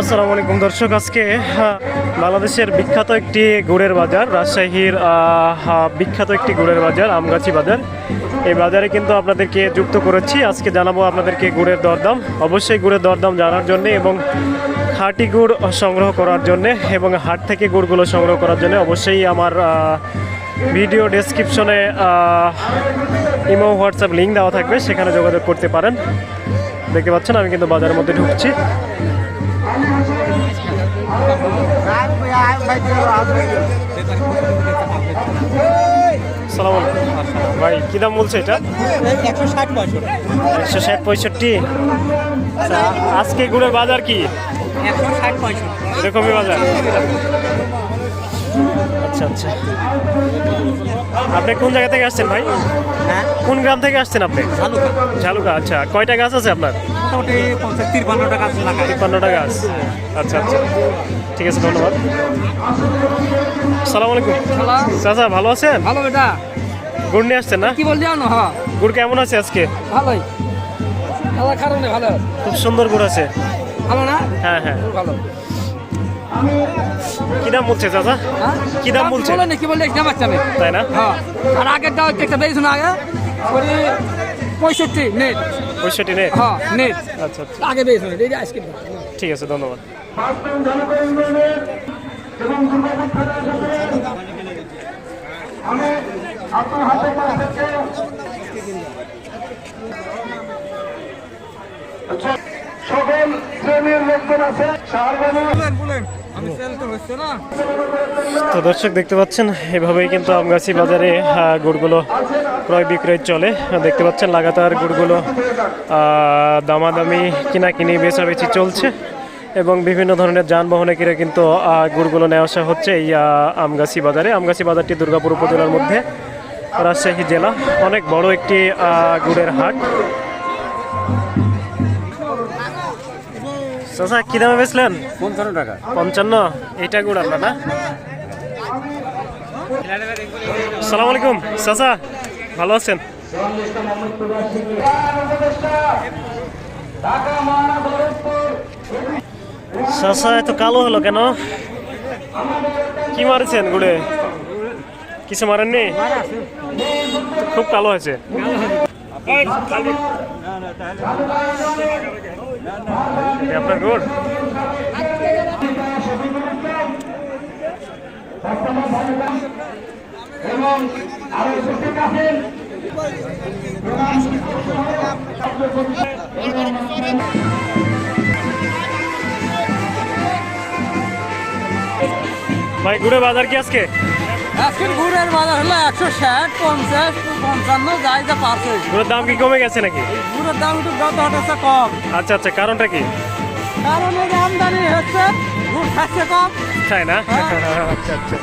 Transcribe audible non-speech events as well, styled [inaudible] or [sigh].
আসসালামু আলাইকুম। দর্শক, আজকে বাংলাদেশের বিখ্যাত একটি গুড়ের বাজার, রাজশাহীর বিখ্যাত একটি গুড়ের বাজার, আমগাছি বাজার। এই বাজারে কিন্তু আপনাদেরকে যুক্ত করেছি। আজকে জানাব আপনাদেরকে গুড়ের দরদাম, অবশ্যই গুড়ের দরদাম জানার জন্য এবং খাঁটি গুড় সংগ্রহ করার জন্য এবং হাট থেকে গুড়গুলো সংগ্রহ করার জন্য অবশ্যই আমার ভিডিও ডেসক্রিপশনে ইমো, হোয়াটসঅ্যাপ লিঙ্ক দেওয়া থাকবে। সেখানে যোগাযোগ করতে পারেন। দেখতে পাচ্ছেন, আমি কিন্তু বাজারের মধ্যে ঢুকছি। সালাম ভাই কী দাম বলছে এটা? একশো ষাট পয়সা একশো ষাট পঁয়ষট্টি। আচ্ছা, আজকে গুড়ের বাজার কি? একশো ষাট পঁয়ষট্টি। এরকমই বাজার। আচ্ছা আচ্ছা। আপনি কোন জায়গা থেকে আসছেন ভাই? হ্যাঁ। কোন গ্রাম থেকে আসছেন আপনি? ঝালুকা। আচ্ছা। কয়টা গাছ আছে আপনার? তিপ্পান্নটা গাছ আচ্ছা আচ্ছা। ঠিক আছে ধন্যবাদ। সালাম আলাইকুম। চাচা ভালো আছেন? ভালো বেটা। গুড় নিয়ে আসছেন না? কি বল জানো হ্যাঁ গুড় কেমন আছে আজকে? ভালোই। ভালো কারণে ভালো। খুব সুন্দর গুড় আছে। ভালো না? হ্যাঁ হ্যাঁ। ভালো। কি দাম বলছে চাচা? হ্যাঁ কি দাম বলছে? বলে না কি বললে একটা বাচ্চা নেই তাই না? হ্যাঁ। আর আগের দাও একটা বেরিয়েছিল না আগে ওই পঁয়ষট্টি নেট। পঁয়ষট্টি নেই হ্যাঁ নেট। আচ্ছা আচ্ছা। আগে এই ঠিক আছে ধন্যবাদ। সকল শ্রেণির লোকজন আছে। তো দর্শক দেখতে পাচ্ছেন, এভাবেই কিন্তু আমগাছি বাজারে গুড়গুলো ক্রয় বিক্রয় চলে। দেখতে পাচ্ছেন, লাগাতার গুড়গুলো দামাদামি, কিনাকিনি, বেচাবেচি চলছে এবং বিভিন্ন ধরনের যানবাহনে কিনে কিন্তু গুড়গুলো নেওয়া আসা হচ্ছে এই আমগাছি বাজারে। আমগাছি বাজারটি দুর্গাপুর উপজেলার মধ্যে, রাজশাহী জেলা, অনেক বড় একটি গুড়ের হাট। চাচা কি দামে বেচলেন? পঞ্চান্ন টাকা। পঞ্চান্ন? এইটা গুড় আপনার না? সালাম আলাইকুম চাচা। ভালো আছেন? চাচা এত কালো হলো কেন? কি মারেছেন গুড়ে? কিছু মারেননি? খুব কালো হয়েছে। আপনার গুড় ভাই গুড়ে বাজার কি আজকে? আজকের গুড়ের বাজার হলো একশো ষাট পঞ্চাশ পঞ্চান্ন যাই যা পাচ্ছে গুড়ের দাম কি কমে গেছে নাকি? গুড়ের দাম একটু যত হঠাৎ কম। আচ্ছা আচ্ছা কারণটা কি? কারণ আমদানি হচ্ছে গুড় খাচ্ছে কম। তাই না? হ্যাঁ। [laughs] আচ্ছা আচ্ছা।